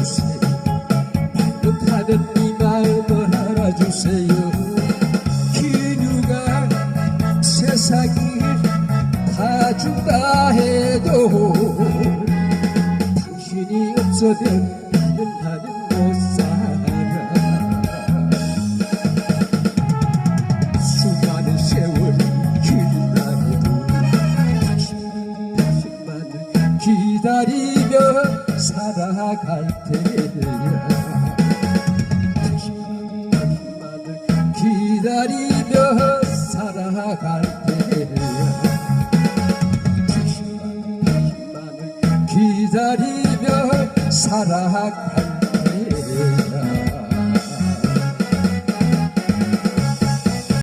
알아주세요 못하던 이 마음을 알아주세요 기누가 세상이 다 준다 해도 당신이 없어도 나는 못 살아 수많은 세월이 흘러가도 당신만을 기다리며 살아갈 당신을 당신만을 기다리며 살아갈 당신을 당신만을 기다리며 살아갈